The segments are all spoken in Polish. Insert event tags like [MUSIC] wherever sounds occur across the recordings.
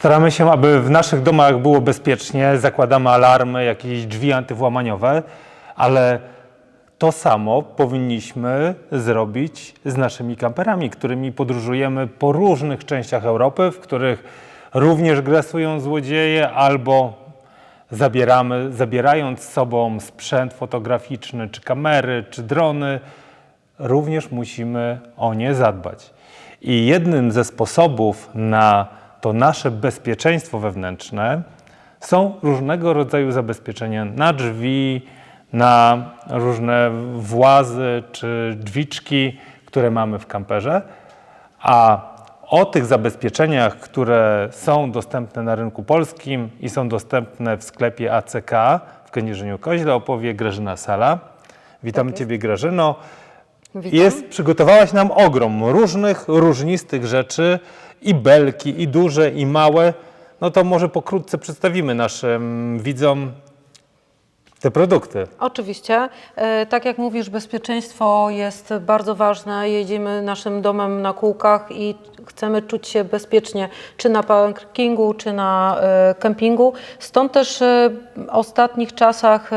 Staramy się, aby w naszych domach było bezpiecznie, zakładamy alarmy, jakieś drzwi antywłamaniowe, ale to samo powinniśmy zrobić z naszymi kamperami, którymi podróżujemy po różnych częściach Europy, w których również grasują złodzieje albo zabieramy, zabierając z sobą sprzęt fotograficzny, czy kamery, czy drony, również musimy o nie zadbać. I jednym ze sposobów na to nasze bezpieczeństwo wewnętrzne są różnego rodzaju zabezpieczenia na drzwi, na różne włazy czy drzwiczki, które mamy w kamperze. A o tych zabezpieczeniach, które są dostępne na rynku polskim i są dostępne w sklepie ACK w Kędzierzynie Koźle opowie Grażyna Sala. Witamy Ciebie Grażyno. Witam. Jest, przygotowałaś nam ogrom różnych, różnistych rzeczy i belki, i duże, i małe. No to może pokrótce przedstawimy naszym widzom te produkty. Oczywiście. E, Tak jak mówisz, bezpieczeństwo jest bardzo ważne. Jedziemy naszym domem na kółkach i chcemy czuć się bezpiecznie, czy na parkingu, czy na e, kempingu. Stąd też e, w ostatnich czasach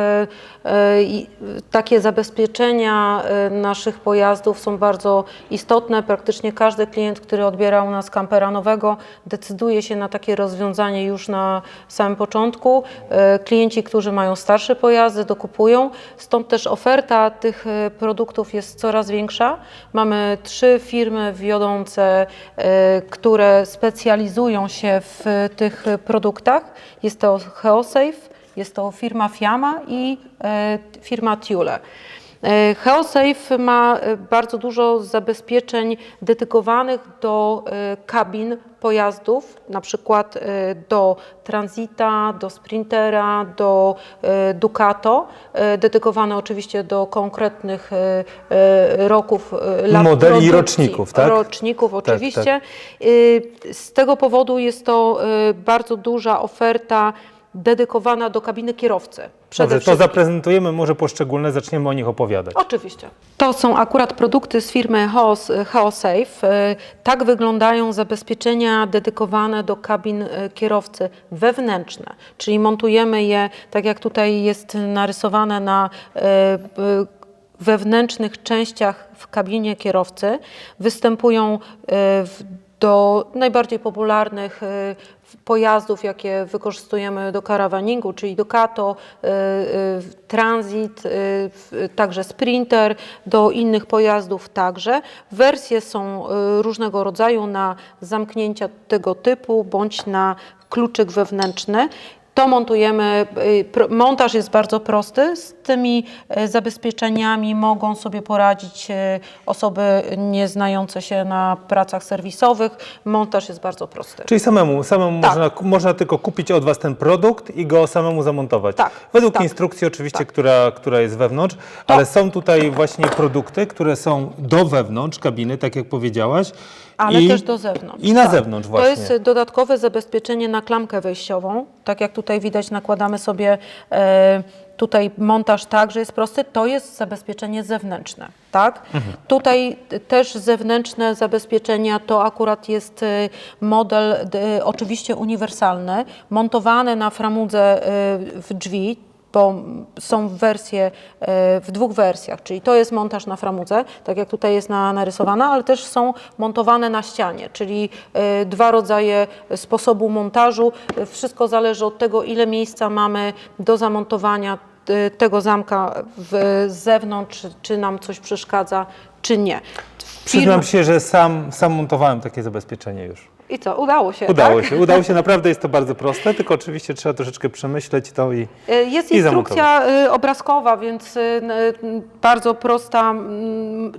takie zabezpieczenia e, naszych pojazdów są bardzo istotne. Praktycznie każdy klient, który odbiera u nas kampera nowego, decyduje się na takie rozwiązanie już na samym początku. E, Klienci, którzy mają starsze pojazdy, dokupują. Stąd też oferta tych e, produktów jest coraz większa. Mamy trzy firmy wiodące, e, które specjalizują się w tych produktach. Jest to Geosafe, jest to firma Fiamma i e, firma Thule. E, Geosafe ma e, bardzo dużo zabezpieczeń dedykowanych do e, kabin pojazdów, na przykład e, do Transita, do Sprintera, do e, Ducato, e, dedykowane oczywiście do konkretnych e, e, roków, e, lat Modeli i roczników, tak? Roczników oczywiście. Y, Z tego powodu jest to bardzo duża oferta dedykowana do kabiny kierowcy. Dobrze, to zaprezentujemy, może poszczególne, zaczniemy o nich opowiadać. Oczywiście. To są akurat produkty z firmy Hoos, Geosafe. Y, Tak wyglądają zabezpieczenia dedykowane do kabin y, kierowcy wewnętrzne, czyli montujemy je, tak jak tutaj jest narysowane na y, wewnętrznych częściach w kabinie kierowcy. Występują w do najbardziej popularnych y, pojazdów, jakie wykorzystujemy do karawaningu, czyli Ducato, y, y, Transit, y, w- także Sprinter, do innych pojazdów także. Wersje są różnego rodzaju na zamknięcia tego typu bądź na kluczyk wewnętrzny. To montujemy, y, montaż jest bardzo prosty. Z tymi y, zabezpieczeniami mogą sobie poradzić y, osoby nieznające się na pracach serwisowych. Montaż jest bardzo prosty. Czyli samemu, samemu Tak. można, można tylko kupić od Was ten produkt i go samemu zamontować. Tak, Według tak. instrukcji oczywiście, która, która jest wewnątrz, ale są tutaj właśnie produkty, które są do wewnątrz kabiny, tak jak powiedziałaś. Ale i, też do zewnątrz. I na tak. zewnątrz To właśnie. jest y, dodatkowe zabezpieczenie na klamkę wejściową. Tak jak tutaj widać, nakładamy sobie e, tutaj montaż tak, że jest prosty. To jest zabezpieczenie zewnętrzne. Tak? Mhm. Tutaj też zewnętrzne zabezpieczenia to akurat jest y, model y, oczywiście uniwersalny, montowany na framudze y, w drzwi bo są wersje e, w dwóch wersjach, czyli to jest montaż na framudze, tak jak tutaj jest na, narysowana, ale też są montowane na ścianie, czyli e, dwa rodzaje sposobu montażu. Wszystko zależy od tego, ile miejsca mamy do zamontowania e, tego zamka w, z zewnątrz, czy, nam coś przeszkadza, czy nie. Przyznam Firma- się, że sam, sam montowałem takie zabezpieczenie już. I co, udało się, Udało tak? się, udało się, [LAUGHS] naprawdę jest to bardzo proste, tylko oczywiście trzeba troszeczkę przemyśleć to i E, Jest I instrukcja y, obrazkowa, więc y, bardzo prosta,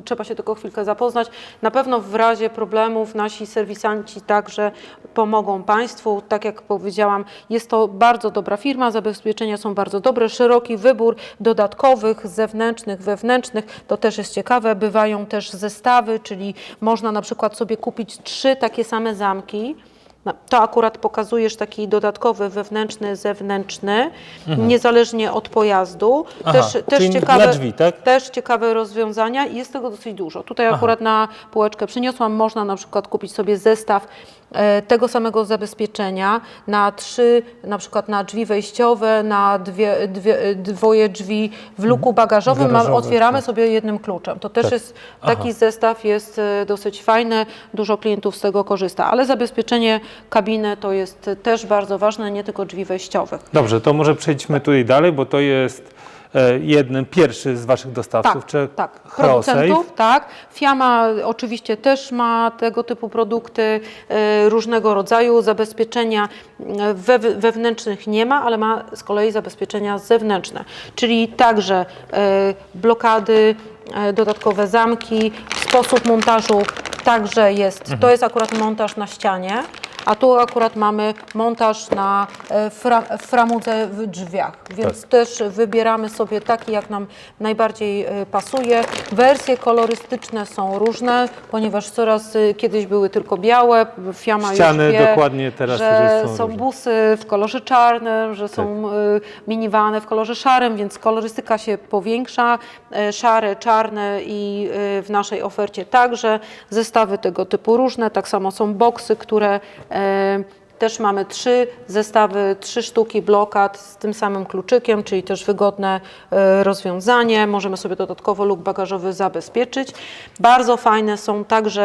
trzeba się tylko chwilkę zapoznać. Na pewno w razie problemów nasi serwisanci także pomogą Państwu. Tak jak powiedziałam, jest to bardzo dobra firma, zabezpieczenia są bardzo dobre, szeroki wybór dodatkowych, zewnętrznych, wewnętrznych. To też jest ciekawe. Bywają też zestawy, czyli można na przykład sobie kupić trzy takie same zamki. No, To akurat pokazujesz taki dodatkowy wewnętrzny, zewnętrzny, niezależnie od pojazdu. Aha, też, też, ciekawe, drzwi, tak? też ciekawe rozwiązania i jest tego dosyć dużo. Tutaj akurat na półeczkę przyniosłam, można na przykład kupić sobie zestaw tego samego zabezpieczenia na trzy, na przykład na drzwi wejściowe, na dwie, dwie, e, dwoje drzwi w luku bagażowym, ma, Garażowe, otwieramy tak. sobie jednym kluczem. To też Tak. jest, taki Aha. zestaw jest e, dosyć fajny, dużo klientów z tego korzysta, ale zabezpieczenie kabiny to jest też bardzo ważne, nie tylko drzwi wejściowych. Dobrze, to może przejdźmy tutaj dalej, bo to jest e, jeden, pierwszy z Waszych dostawców, czy tak. Producentów, tak. Fiama oczywiście też ma tego typu produkty e, różnego rodzaju. Zabezpieczenia e, we, wewnętrznych nie ma, ale ma z kolei zabezpieczenia zewnętrzne, czyli także blokady, dodatkowe zamki, sposób montażu także jest. Mhm. To jest akurat montaż na ścianie. A tu akurat mamy montaż na e, fra, framudze w drzwiach, więc Tak. też wybieramy sobie taki, jak nam najbardziej e, pasuje. Wersje kolorystyczne są różne, ponieważ coraz e, kiedyś były tylko białe. Fiama Ściany już wie, dokładnie teraz że są różne. busy w kolorze czarnym, że są e, minivany w kolorze szarym, więc kolorystyka się powiększa. Szare, czarne i w naszej ofercie także. Zestawy tego typu różne, tak samo są boksy, które e, też mamy trzy zestawy, trzy sztuki blokad z tym samym kluczykiem, czyli też wygodne e, rozwiązanie. Możemy sobie dodatkowo luk bagażowy zabezpieczyć. Bardzo fajne są także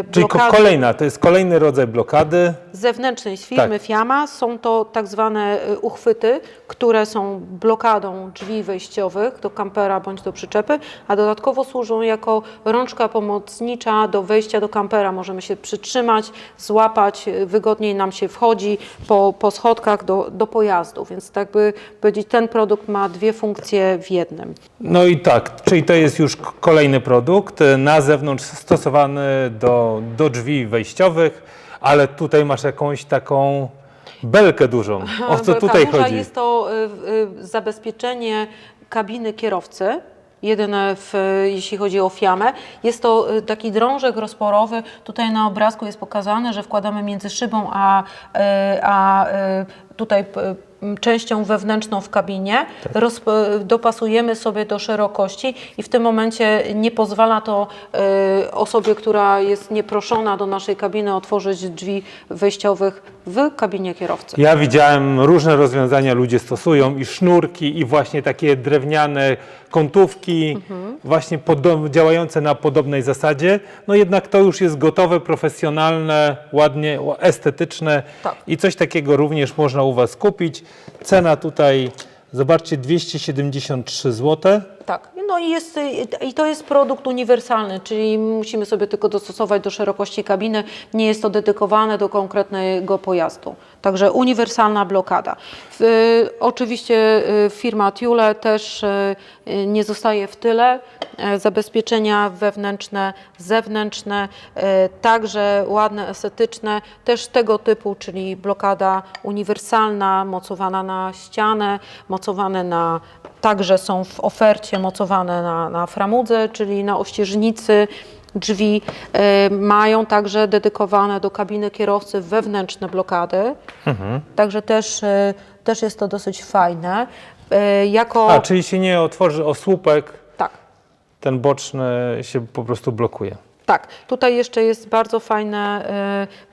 e, Czyli blokady kolejna, to jest kolejny rodzaj blokady. zewnętrznej z firmy Tak. Fiama. Są to tak zwane y, uchwyty, które są blokadą drzwi wejściowych do kampera bądź do przyczepy, a dodatkowo służą jako rączka pomocnicza do wejścia do kampera. Możemy się przytrzymać, złapać, wygodniej nam się wchodzi po, po schodkach do, do pojazdu, więc tak by powiedzieć, ten produkt ma dwie funkcje w jednym. No i tak, czyli to jest już kolejny produkt, e, na zewnątrz stosowany do, do drzwi wejściowych, ale tutaj masz jakąś taką belkę dużą. O co tutaj duża chodzi? Jest to y, y, zabezpieczenie kabiny kierowcy. Jedyne, w, jeśli chodzi o fiamę. Jest to y, taki drążek rozporowy. Tutaj na obrazku jest pokazane, że wkładamy między szybą a, a tutaj częścią wewnętrzną w kabinie. Tak. Rozp- dopasujemy sobie do szerokości i w tym momencie nie pozwala to y, osobie, która jest nieproszona do naszej kabiny otworzyć drzwi wejściowych w kabinie kierowcy. Ja widziałem różne rozwiązania ludzie stosują i sznurki i właśnie takie drewniane kątówki, Mhm. właśnie działające na podobnej zasadzie. No jednak to już jest gotowe, profesjonalne, ładnie, ła- estetyczne Tak. i coś takiego również można u Was kupić. Cena tutaj, zobaczcie, 273 zł. Tak, no i, jest, i to jest produkt uniwersalny, czyli musimy sobie tylko dostosować do szerokości kabiny, nie jest to dedykowane do konkretnego pojazdu. Także uniwersalna blokada. W, oczywiście y, firma Thule też y, y, nie zostaje w tyle. E, Zabezpieczenia wewnętrzne, zewnętrzne, e, także ładne, estetyczne, też tego typu, czyli blokada uniwersalna, mocowana na ścianę, mocowane na Także są w ofercie mocowane na, na framudze, czyli na ościeżnicy. Drzwi e, mają także dedykowane do kabiny kierowcy wewnętrzne blokady. Także też, e, też jest to dosyć fajne. E, jako A, czyli się nie otworzy osłupek, tak, ten boczny się po prostu blokuje. Tak, tutaj jeszcze jest bardzo fajne,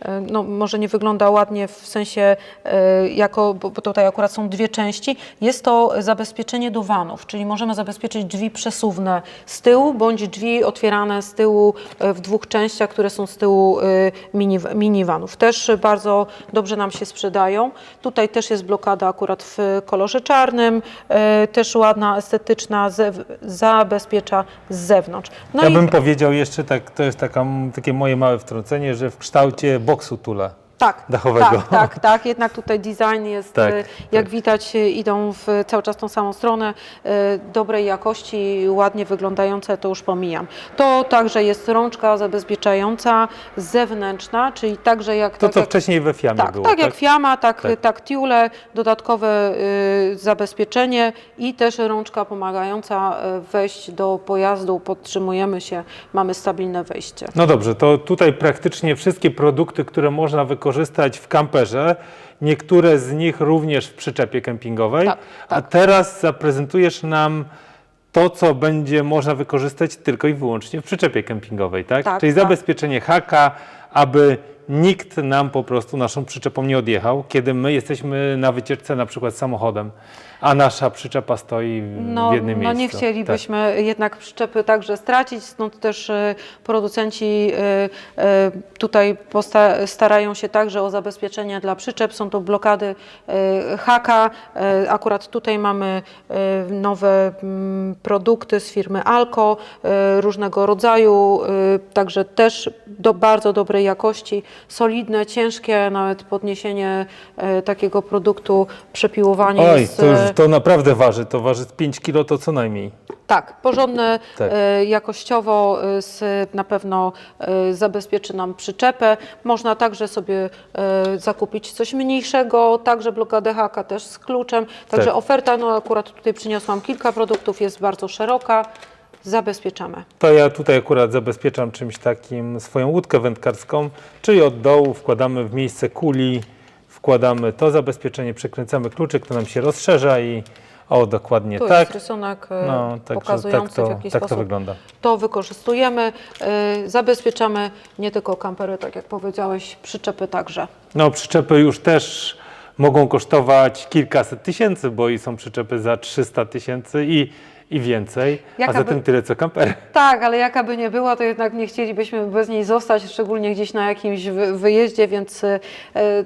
e, e, no może nie wygląda ładnie w sensie e, jako, bo tutaj akurat są dwie części, jest to zabezpieczenie do vanów, czyli możemy zabezpieczyć drzwi przesuwne z tyłu, bądź drzwi otwierane z tyłu w dwóch częściach, które są z tyłu mini, minivanów. Też bardzo dobrze nam się sprzedają. Tutaj też jest blokada akurat w kolorze czarnym, też ładna, estetyczna, zabezpiecza z zewnątrz. No ja bym powiedział jeszcze tak, to jest taka, takie moje małe wtrącenie, że w kształcie boksu Tula. Tak, dachowego. Tak, tak, tak. Jednak tutaj design jest, Tak, e, jak tak. widać, e, idą w cały czas tą samą stronę. e, Dobrej jakości, ładnie wyglądające, to już pomijam. To także jest rączka zabezpieczająca zewnętrzna, czyli także jak... To, tak co jak, wcześniej we Fiamie tak, było, tak jak Fiama, tak, Tak. tak. Tiule, dodatkowe y, zabezpieczenie i też rączka pomagająca wejść do pojazdu, podtrzymujemy się, mamy stabilne wejście. No dobrze, to tutaj praktycznie wszystkie produkty, które można wykorzystać w kamperze, niektóre z nich również w przyczepie kempingowej. Tak, A teraz zaprezentujesz nam to, co będzie można wykorzystać tylko i wyłącznie w przyczepie kempingowej, tak? Tak, Czyli tak. zabezpieczenie haka, aby nikt nam po prostu naszą przyczepą nie odjechał, kiedy my jesteśmy na wycieczce na przykład samochodem, a nasza przyczepa stoi w No, jednym no miejscu. nie chcielibyśmy jednak przyczepy także stracić, stąd też e, producenci e, e, tutaj starają się także o zabezpieczenie dla przyczep. Są to blokady haka. Akurat tutaj mamy nowe mm, produkty z firmy Alco, różnego rodzaju, także też do bardzo dobrej jakości, solidne, ciężkie, nawet podniesienie e, takiego produktu, przepiłowanie Oj, jest, to, już, e, to naprawdę waży, to waży z 5 kilo to co najmniej. tak, porządne Tak. e, jakościowo z, na pewno zabezpieczy nam przyczepę. Można także sobie zakupić coś mniejszego, także blokadę haka też z kluczem. Także Tak. oferta, no akurat tutaj przyniosłam kilka produktów, jest bardzo szeroka. Zabezpieczamy. To ja tutaj akurat zabezpieczam czymś takim swoją łódkę wędkarską, czyli od dołu wkładamy w miejsce kuli, wkładamy to zabezpieczenie, przekręcamy kluczyk, to nam się rozszerza i o, dokładnie Tu tak. jest rysunek e, No, także pokazujący tak to, w jaki tak to sposób wygląda. to wykorzystujemy. E, zabezpieczamy nie tylko kampery, tak jak powiedziałeś, przyczepy także. No, przyczepy już też mogą kosztować kilkaset tysięcy, bo i są przyczepy za 300 tysięcy i, i więcej, a zatem by- tyle co kampery. Tak, ale jaka by nie była, to jednak nie chcielibyśmy bez niej zostać, szczególnie gdzieś na jakimś wy- wyjeździe, więc e,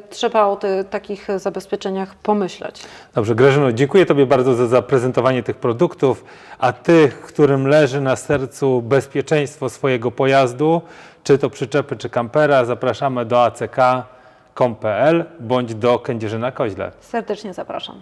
trzeba o te, takich zabezpieczeniach pomyśleć. Dobrze, Grażyno, dziękuję Tobie bardzo za zaprezentowanie tych produktów, a tych, którym leży na sercu bezpieczeństwo swojego pojazdu, czy to przyczepy, czy kampera, zapraszamy do ack.com.pl bądź do Kędzierzyna Koźle. Serdecznie zapraszam.